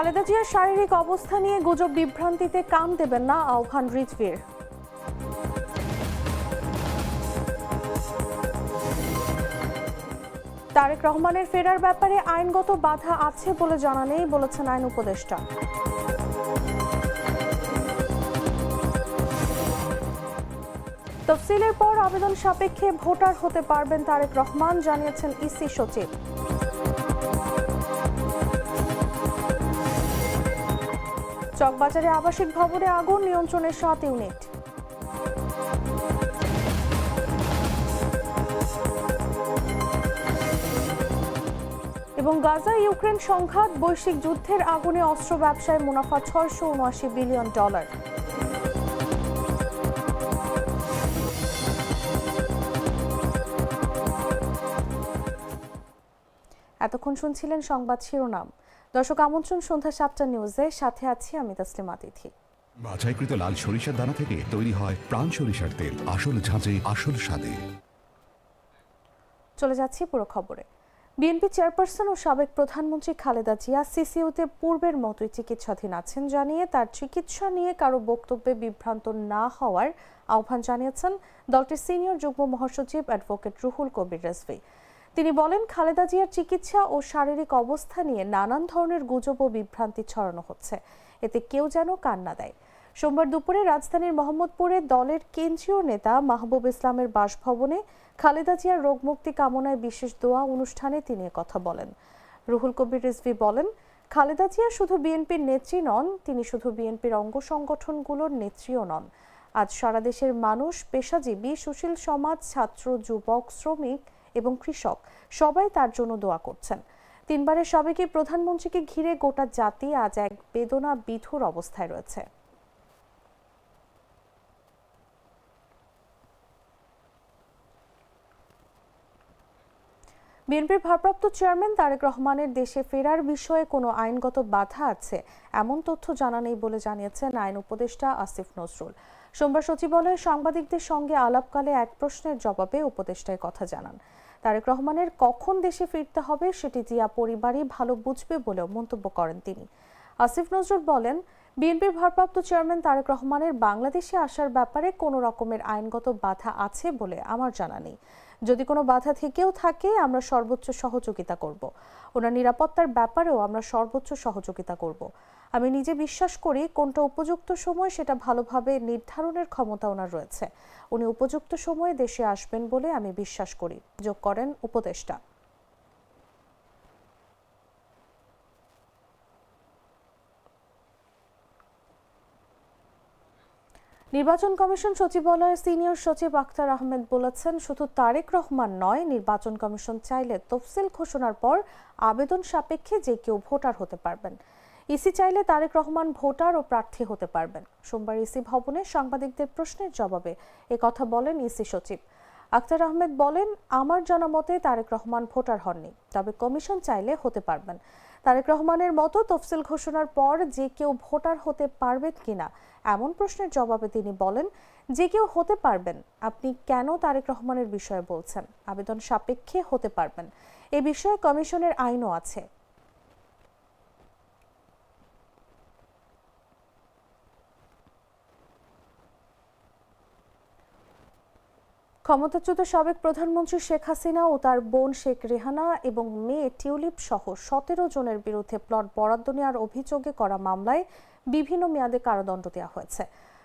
খালেদা জিয়ার শারীরিক অবস্থা নিয়ে গুজব বিভ্রান্তিতে কান দেবেন না আহ্বান রিজভির। তারেক রহমানের ফেরার ব্যাপারে আইনগত বাধা আছে বলে জানা নেই বলেছেন আইন উপদেষ্টা। তফসিলের পর আবেদন সাপেক্ষে ভোটার হতে পারবেন তারেক রহমান, জানিয়েছেন ইসি সচিব। চকবাজারে আবাসিক ভবনে আগুন, নিয়ন্ত্রণের সাত ইউনিট। এবং গাজা, ইউক্রেন সংঘাত, বৈশ্বিক যুদ্ধের আগুনে অস্ত্র ব্যবসায় মুনাফা ছয়শো উনআশি বিলিয়ন ডলার। এতক্ষণ শুনছিলেন সংবাদ শিরোনাম। দর্শক আমন্ত্রণ সন্ধ্যা সাতটা নিউজে সাথে আছি আমি তাসলিমা তিথি বাছাইকৃত লাল সরিষার দানা থেকে তৈরি হয় প্রাণ সরিষার তেল। আসল ঝাঁঝে আসল স্বাদে। চলে যাচ্ছি পুরো খবরে। বিএনপি চেয়ারপারসন ও সাবেক প্রধানমন্ত্রী খালেদা জিয়া সিসিউতে পূর্বের মতোই চিকিৎসাধীন আছেন জানিয়ে তার চিকিৎসা নিয়ে কারও বক্তব্যে বিভ্রান্ত না হওয়ার আহ্বান জানিয়েছেন দলটির সিনিয়র যুগ্ম মহাসচিব অ্যাডভোকেট রুহুল কবির রেজভি। তিনি বলেন, খালেদা জিয়ার চিকিৎসা ও শারীরিক অবস্থা নিয়ে নানান ধরনের গুজব ও বিভ্রান্তি ছড়ানো হচ্ছে। এতে কেউ যেন কান্না দেয়। সোমবার দুপুরে রাজধানীর মোহাম্মদপুরে দলের কেন্দ্রীয় নেতা মাহবুব ইসলামের বাসভবনে খালেদা জিয়ার রোগমুক্তি কামনায় বিশেষ দোয়া অনুষ্ঠানে তিনি কথা বলেন। রুহুল কবির রিজভি বলেন, খালেদা জিয়া শুধু বিএনপির নেত্রী নন, তিনি শুধু বিএনপির অঙ্গ সংগঠনগুলোর নেত্রীও নন। আজ সারা দেশের মানুষ, পেশাজীবী, সুশীল সমাজ, ছাত্র, যুবক, শ্রমিক এবং কৃষক সবাই তার জন্য দোয়া করছেন। তিনবারের সাবেকি প্রধানমন্ত্রীকে ঘিরে গোটা জাতি আজ এক বেদনা বিধুর অবস্থায় রয়েছে। বিএনপির ভারপ্রাপ্ত চেয়ারম্যান তারেক রহমানের দেশে ফেরার বিষয়ে কোনো আইনগত বাধা আছে এমন তথ্য জানা নেই বলে জানিয়েছেন আইন উপদেষ্টা আসিফ নজরুল। সোমবার সচিবালয়ে সাংবাদিকদের সঙ্গে আলাপকালে এক প্রশ্নের জবাবে উপদেষ্টায় কথা জানান। তারেক রহমানের কখন দেশে ফিরতে হবে সেটি জিয়া পরিবারই ভালো বুঝবে বলেও মন্তব্য করেন তিনি। আসিফ নজরুল বলেন, বিএনপির ভারপ্রাপ্ত চেয়ারম্যান তারেক রহমানের বাংলাদেশে আসার ব্যাপারে কোনো রকমের আইনগত বাধা আছে বলে আমার জানা নেই। যদি কোনো বাধা থেকেও থাকে, আমরা সর্বোচ্চ সহযোগিতা করব। ওনার নিরাপত্তার ব্যাপারেও আমরা সর্বোচ্চ সহযোগিতা করব। আমি নিজে বিশ্বাস করি কোনটা উপযুক্ত সময় সেটা ভালোভাবে নির্ধারণের ক্ষমতা ওনার রয়েছে। উনি উপযুক্ত সময়ে দেশে আসবেন বলে আমি বিশ্বাস করি। যোগ করেন উপদেষ্টা। নির্বাচন কমিশন সচিবালয়ের সিনিয়র সচিব আখতার আহমেদ বলেছেন, শুধু তারেক রহমান নয়, নির্বাচন কমিশন চাইলে তফসিল ঘোষণার পর আবেদন সাপেক্ষে যে কেউ ভোটার হতে পারবেন। ইসি চাইলে তারেক রহমান ভোটার ও প্রার্থী হতে পারবেন। সোমবার ইসি ভবনে সাংবাদিকদের প্রশ্নের জবাবে কথা বলেন ইসি সচিব। আক্তার আহমেদ বলেন, আমার জানা মতে তারেক রহমান ভোটার হননি, তবে কমিশন চাইলে হতে পারবেন। তারেক রহমানের মতো তফসিল ঘোষণার পর যে কেউ ভোটার হতে পারবেন কিনা, এমন প্রশ্নের জবাবে তিনি বলেন, যে কেউ হতে পারবেন, আপনি কেন তারেক রহমানের বিষয়ে বলছেন? আবেদন সাপেক্ষে হতে পারবেন। এ বিষয়ে কমিশনের আইনও আছে। ক্ষমতাচ্যুত সাবেক প্রধানমন্ত্রী শেখ হাসিনা ও তার বোন শেখ রেহানা এবং মেয়ে টিউলিপ সহ সতেরো জনের বিরুদ্ধে প্লট বরাদ্দ নেওয়ার অভিযোগে করা মামলায় বিভিন্ন মেয়াদে কারাদণ্ড দেওয়া হয়েছে।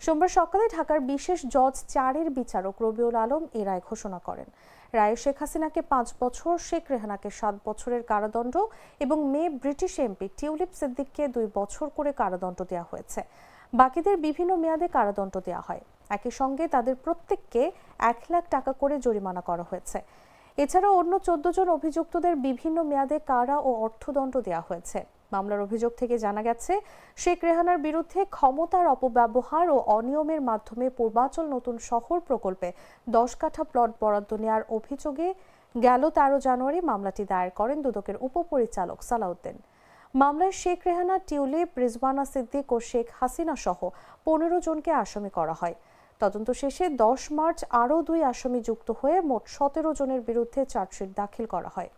সোমবার সকালে ঢাকার বিশেষ জজ চারের বিচারক রবিউল আলম এ রায় ঘোষণা করেন। রায়ে শেখ হাসিনাকে পাঁচ বছর, শেখ রেহানাকে সাত বছরের কারাদণ্ড এবং মেয়ে ব্রিটিশ এমপি টিউলিপ সিদ্দিককে দুই বছর করে কারাদণ্ড দেওয়া হয়েছে। বাকিদের বিভিন্ন মেয়াদে কারাদণ্ড দেওয়া হয়। একই সঙ্গে তাদের প্রত্যেককে এক লাখ টাকা করে জরিমানা করা হয়েছে। এছাড়াও অন্য চোদ্দ জন অভিযুক্তদের বিভিন্ন মেয়াদে কারা ও অর্থদণ্ড দেওয়া হয়েছে। মামলার অভিযোগ থেকে জানা গেছে, শেখ রেহানার বিরুদ্ধে ক্ষমতার অপব্যবহার ও অনিয়মের মাধ্যমে পূর্বাচল নতুন শহর প্রকল্পে দশ কাঠা প্লট বরাদ্দ নেওয়ার অভিযোগে গেল তেরো জানুয়ারি মামলাটি দায়ের করেন দুদকের উপপরিচালক সালাউদ্দিন। মামলায় শেখ রেহানা, টিউলিপ, রিজওয়ানা সিদ্দিক ও শেখ হাসিনা সহ পনেরো জনকে আসামি করা হয়। তদন্ত শেষে দশ মার্চ আরও দুই আসামি যুক্ত হয়ে মোট সতেরো জনের বিরুদ্ধে চার্জশিট দাখিল করা হয়।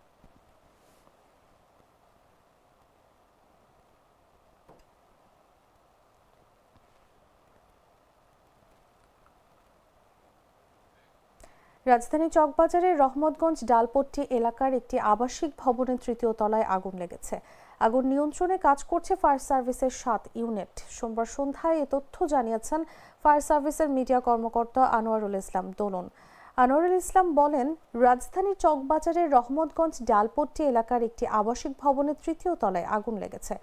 রাজধানী চকবাজারের রহমতগঞ্জ ডালপট্টি এলাকার একটি আবাসিক ভবনের তৃতীয় তলায় আগুন লেগেছে। আগুন নিয়ন্ত্রণে কাজ করছে ফায়ার সার্ভিসের সাত ইউনিট। সোমবার সন্ধ্যায় এ তথ্য জানিয়েছেন ফায়ার সার্ভিসের মিডিয়া কর্মকর্তা আনোয়ারুল ইসলাম দোলন। আনোয়ারুল ইসলাম বলেন, রাজধানীর চকবাজারের রহমতগঞ্জ ডালপট্টি এলাকার একটি আবাসিক ভবনের তৃতীয় তলায় আগুন লেগেছে।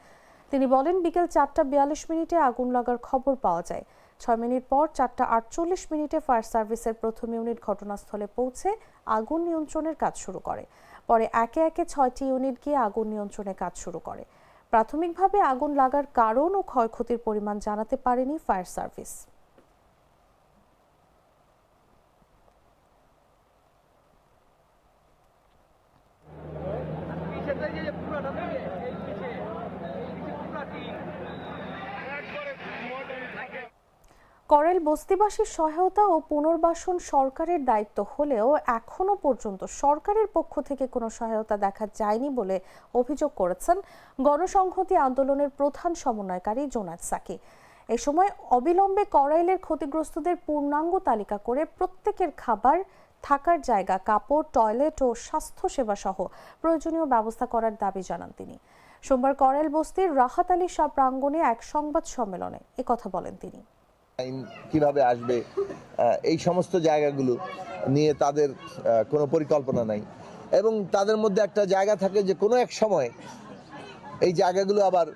তিনি বলেন, বিকেল চারটা বিয়াল্লিশ মিনিটে আগুন লাগার খবর পাওয়া যায়। ছয় মিনিট পর চারটা আটচল্লিশ মিনিটে ফায়ার সার্ভিসের প্রথম ইউনিট ঘটনাস্থলে পৌঁছে আগুন নিয়ন্ত্রণের কাজ শুরু করে। পরে একে একে ছয়টি ইউনিট গিয়ে আগুন নিয়ন্ত্রণে কাজ শুরু করে। প্রাথমিকভাবে আগুন লাগার কারণ ও ক্ষয়ক্ষতির পরিমাণ জানাতে পারেনি ফায়ার সার্ভিস পিছের দিকে যে পুরোটা দিকে এই পিছে এই পিছে পুরো টিন একবারে থাকে করেল বস্তিবাসীর সহায়তা ও পুনর্বাসন সরকারের দায়িত্ব হলেও এখনও পর্যন্ত সরকারের পক্ষ থেকে কোনো সহায়তা দেখা যায়নি বলে অভিযোগ করেছেন গণসংহতি আন্দোলনের প্রধান সমন্বয়কারী জোনাদ সাকি। এ সময় অবিলম্বে করাইলের ক্ষতিগ্রস্তদের পূর্ণাঙ্গ তালিকা করে প্রত্যেকের খাবার, থাকার জায়গা, কাপড়, টয়লেট ও স্বাস্থ্যসেবা সহ প্রয়োজনীয় ব্যবস্থা করার দাবি জানান তিনি। সোমবার করাইল বস্তির রাহাত আলী শাহ প্রাঙ্গণে এক সংবাদ সম্মেলনে একথা বলেন তিনি। আইন কীভাবে আসবে এই সমস্ত জায়গাগুলো নিয়ে তাদের কোনো পরিকল্পনা নাই। এবং তাদের মধ্যে একটা জায়গা থাকে যে কোনো এক সময় এই জায়গাগুলো আবার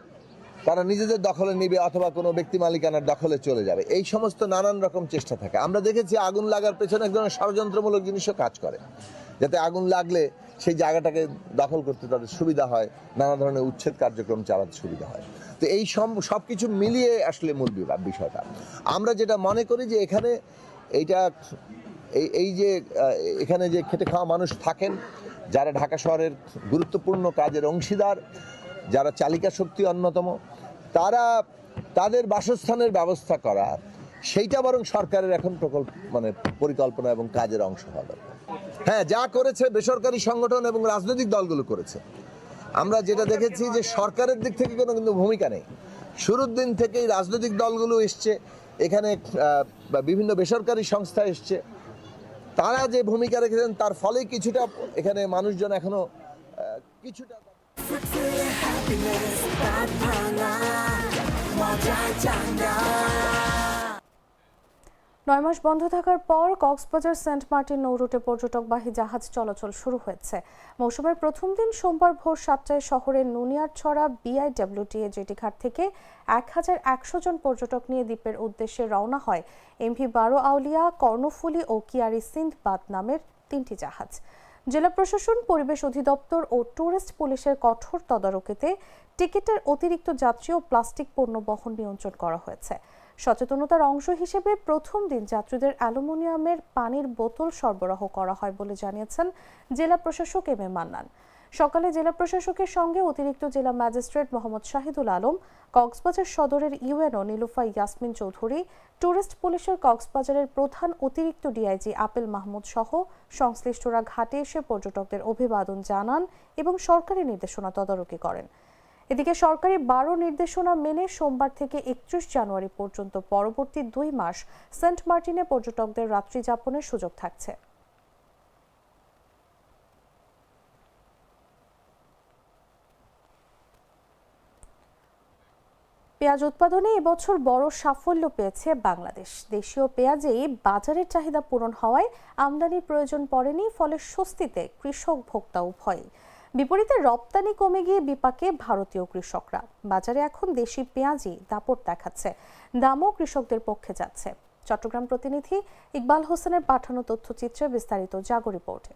তারা নিজেদের দখলে নিবে অথবা কোনো ব্যক্তি মালিকানার দখলে চলে যাবে। এই সমস্ত নানান রকম চেষ্টা থাকে। আমরা দেখেছি আগুন লাগার পেছনে এক ধরনের ষড়যন্ত্রমূলক জিনিসও কাজ করে। যাতে আগুন লাগলে সেই জায়গাটাকে দখল করতে তাদের সুবিধা হয়, নানা ধরনের উচ্ছেদ কার্যক্রম চালাতে সুবিধা হয়। তো এই সব কিছু মিলিয়ে আসলে মূল বিষয়টা। আমরা যেটা মনে করি যে এখানে এইটা এই এই যে এখানে যে খেটে খাওয়া মানুষ থাকেন, যারা ঢাকা শহরের গুরুত্বপূর্ণ কাজের অংশীদার, যারা চালিকা শক্তি অন্যতম, তারা তাদের বাসস্থানের ব্যবস্থা করা, সেইটা বরং সরকারের এখন প্রকল্প মানে পরিকল্পনা এবং কাজের অংশ হওয়া দরকার হ্যাঁ যা করেছে বেসরকারি সংগঠন এবং রাজনৈতিক দলগুলো করেছে। আমরা যেটা দেখেছি যে সরকারের দিক থেকে কোনো কিন্তু ভূমিকা নেই। শুরুর দিন থেকেই রাজনৈতিক দলগুলো এসছে, এখানে বিভিন্ন বেসরকারি সংস্থা এসছে। তারা যে ভূমিকা রেখেছেন, তার ফলে কিছুটা এখানে মানুষজন এখনও কিছুটা নয় মাস বন্ধ থাকার পর কক্সবাজার সেন্ট মার্টিন নৌরুটে পর্যটকবাহী জাহাজ চলাচল শুরু হয়েছে। মৌসুমের প্রথম দিন সোমবার ভোর সাতটায় শহরের নুনিয়ারছড়া বিআইডব্লিউটিএ জেটি ঘাট থেকে এক হাজার একশো জন পর্যটক নিয়ে দ্বীপের উদ্দেশ্যে রওনা হয়। এমভি বারো আউলিয়া, কর্ণফুলী ও কিয়ারি সিন্ধবাদ নামের তিনটি জাহাজ। জেলা প্রশাসন, পরিবেশ অধিদপ্তর ও ট্যুরিস্ট পুলিশের কঠোর তদারকিতে টিকিটের অতিরিক্ত যাত্রী ও প্লাস্টিক পণ্য বহন নিয়ন্ত্রণ করা হয়েছে। সচেতনতার অংশ হিসেবে প্রথম দিন যাত্রীদের অ্যালুমিনিয়ামের পানির বোতল সরবরাহ করা হয় বলে জানিয়েছেন জেলা প্রশাসক এম এ মান্নান। সকালে জেলা প্রশাসকের সঙ্গে অতিরিক্ত জেলা ম্যাজিস্ট্রেট মোহাম্মদ শাহিদুল আলম, কক্সবাজার সদরের ইউএনও নীলুফা ইয়াসমিন চৌধুরী ট্যুরিস্ট পুলিশের কক্সবাজারের প্রধান অতিরিক্ত ডিআইজি আপেল মাহমুদ সহ সংশ্লিষ্টরা ঘাটে এসে পর্যটকদের অভিবাদন জানান এবং সরকারি নির্দেশনা তদারকি করেন। এদিকে সরকারি বারো নির্দেশনা মেনে সোমবার থেকে একত্রিশ জানুয়ারি পর্যন্ত পরবর্তী দুই মাস সেন্ট মার্টিনে পর্যটকদের রাত্রি যাপনের সুযোগ থাকছে। পেঁয়াজ উৎপাদনে এবছর বড় সাফল্য পেয়েছে বাংলাদেশ। দেশীয় পেঁয়াজেই বাজারের চাহিদা পূরণ হওয়ায় আমদানির প্রয়োজন পড়েনি, ফলে স্বস্তিতে কৃষক ভোক্তা উভয়ই। বিপরীতে রপ্তানি কমে গিয়ে বিপাকে ভারতীয় কৃষকরা। বাজারে এখন দেশি পেঁয়াজি দাপট দেখাচ্ছে, দামও কৃষকদের পক্ষে যাচ্ছে। চট্টগ্রাম প্রতিনিধি ইকবাল হোসেনের পাঠানো তথ্যচিত্রে বিস্তারিত জাগো রিপোর্টে।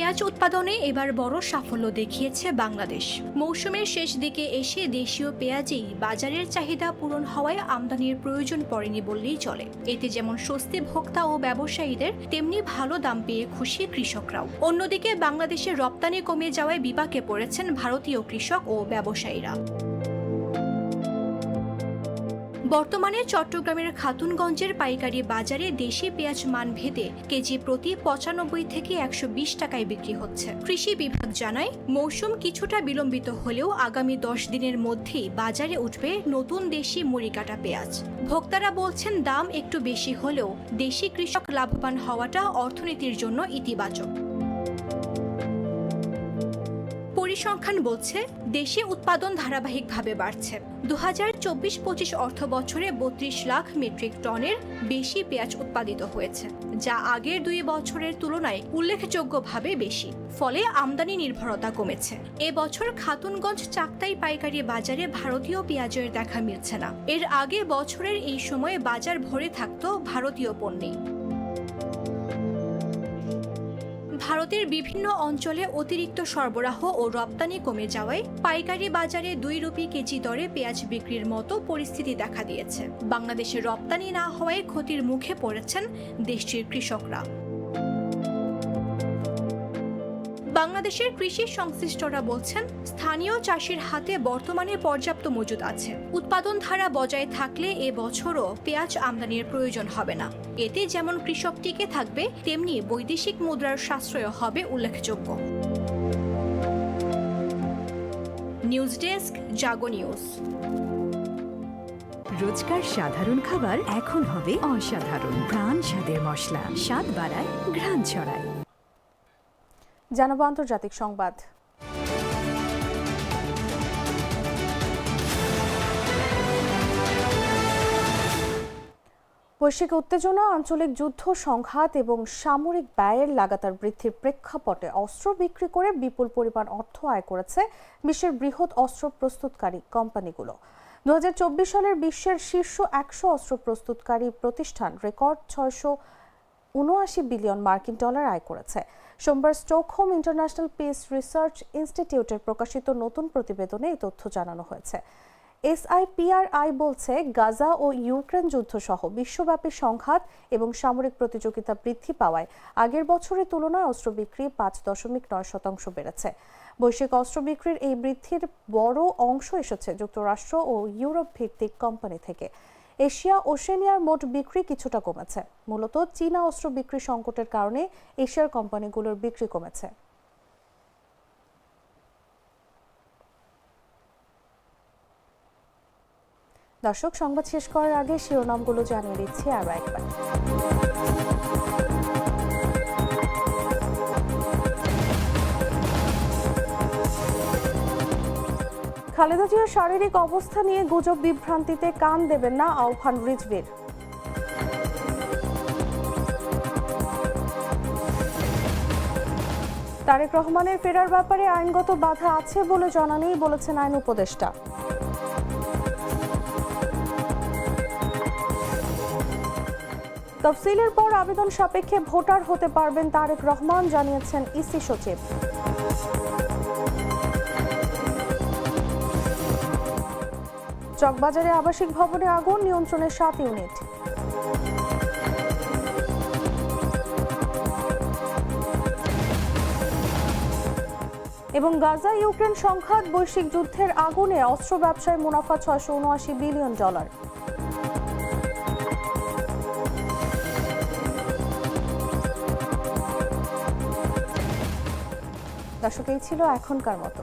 পেঁয়াজ উৎপাদনে এবার বড় সাফল্য দেখিয়েছে বাংলাদেশ। মৌসুমের শেষ দিকে এসে দেশীয় পেঁয়াজেই বাজারের চাহিদা পূরণ হওয়ায় আমদানির প্রয়োজন পড়েনি বললেই চলে। এতে যেমন স্বস্তি ভোক্তা ও ব্যবসায়ীদের, তেমনি ভালো দাম পেয়ে খুশি কৃষকরাও। অন্যদিকে বাংলাদেশের রপ্তানি কমে যাওয়ায় বিপাকে পড়েছেন ভারতীয় কৃষক ও ব্যবসায়ীরা। বর্তমানে চট্টগ্রামের খাতুনগঞ্জের পাইকারি বাজারে দেশি পেঁয়াজ মান ভেদে কেজি প্রতি পঁচানব্বই থেকে একশো বিশ টাকায় বিক্রি হচ্ছে। কৃষি বিভাগ জানায়, মৌসুম কিছুটা বিলম্বিত হলেও আগামী দশ দিনের মধ্যেই বাজারে উঠবে নতুন দেশি মুড়িকাটা পেঁয়াজ। ভোক্তারা বলছেন, দাম একটু বেশি হলেও দেশি কৃষক লাভবান হওয়াটা অর্থনীতির জন্য ইতিবাচক। পরিসংখ্যান বলছে, দেশে উৎপাদন ধারাবাহিকভাবে বাড়ছে। দু হাজার চব্বিশ পঁচিশ অর্থ বছরে বত্রিশ লাখ মেট্রিক টনের বেশি পেঁয়াজ উৎপাদিত হয়েছে, যা আগের দুই বছরের তুলনায় উল্লেখযোগ্যভাবে বেশি, ফলে আমদানি নির্ভরতা কমেছে। এবছর খাতুনগঞ্জ চাকতাই পাইকারি বাজারে ভারতীয় পেঁয়াজের দেখা মিলছে না। এর আগে বছরের এই সময়ে বাজার ভরে থাকত ভারতীয় পণ্যে ভারতের বিভিন্ন অঞ্চলে অতিরিক্ত সরবরাহ ও রপ্তানি কমে যাওয়ায় পাইকারি বাজারে দুই রুপি কেজি দরে পেঁয়াজ বিক্রির মতো পরিস্থিতি দেখা দিয়েছে। বাংলাদেশে রপ্তানি না হওয়ায় ক্ষতির মুখে পড়েছেন দেশটির কৃষকরা। বাংলাদেশের কৃষি সংশ্লিষ্টরা বলছেন, স্থানীয় চাষির হাতে বর্তমানে পর্যাপ্ত মজুদ আছে। উৎপাদন ধারা বজায় থাকলে এ বছরও পেঁয়াজ আমদানির প্রয়োজন হবে না। এতে যেমন কৃষক টিকে থাকবে, তেমনি বৈদেশিক মুদ্রার সাশ্রয় হবে উল্লেখযোগ্য। News desk, Jago news. রোজকার সাধারণ খাবার এখন হবে অসাধারণ। প্রাণ স্বাদের মশলা, স্বাদ বাড়ায়, ঘ্রাণ ছড়ায়। জানাব আন্তর্জাতিক সংবাদ। বৈশ্বিক উত্তেজনা, আঞ্চলিক যুদ্ধ সংঘাত এবং সামরিক ব্যয়ের লাগাতার বৃদ্ধির প্রেক্ষাপটে অস্ত্র বিক্রি করে বিপুল পরিমাণ অর্থ আয় করেছে বিশ্বের বৃহৎ অস্ত্র প্রস্তুতকারী কোম্পানিগুলো। দু হাজার চব্বিশ সালের বিশ্বের শীর্ষ একশো অস্ত্র প্রস্তুতকারী প্রতিষ্ঠান রেকর্ড ছয়শো উনআশি বিলিয়ন মার্কিন ডলার আয় করেছে। সোমবার স্টকহোম ইন্টারন্যাশনাল পিস রিসার্চ ইনস্টিটিউটের প্রকাশিত নতুন প্রতিবেদনে এই তথ্য জানানো হয়েছে। এসআইপিআরআই বলছে, গাজা ও ইউক্রেন যুদ্ধ সহ বিশ্বব্যাপী সংঘাত এবং সামরিক প্রতিযোগিতা বৃদ্ধি পাওয়ায় আগের বছরের তুলনায় অস্ত্র বিক্রি পাঁচ দশমিক নয় শতাংশ বেড়েছে। বৈশ্বিক অস্ত্র বিক্রির এই বৃদ্ধির বড় অংশ এসেছে যুক্তরাষ্ট্র ও ইউরোপ ভিত্তিক কোম্পানি থেকে। এশিয়া ওশেনিয়ার মোট বিক্রি কিছুটা কমেছে। মূলত চীনা অস্ত্র বিক্রি সংকটের কারণে এশিয়ার কোম্পানিগুলোর বিক্রি কমেছে। দর্শক, সংবাদ শেষ করার আগে শিরোনামগুলো জানিয়ে দিচ্ছি আরও একবার। খালেদা জিয়ার শারীরিক অবস্থা নিয়ে গুজব বিভ্রান্তিতে কান দেবেন না আহ্বান রিজভির। তারেক রহমানের ফেরার ব্যাপারে আইনগত বাধা আছে বলে জানানেই বলেছেন আইন উপদেষ্টা। তফসিলের পর আবেদন সাপেক্ষে ভোটার হতে পারবেন তারেক রহমান, জানিয়েছেন ইসি সচিব। চকবাজারে আবাসিক ভবনে আগুন, নিয়ন্ত্রণে সাত ইউনিট। এবং গাজা, ইউক্রেন সংঘাত, বৈশ্বিক যুদ্ধের আগুনে অস্ত্র ব্যবসায় মুনাফা ছয়শো উনআশি বিলিয়ন ডলার। দর্শক, এই ছিল এখনকার মতো।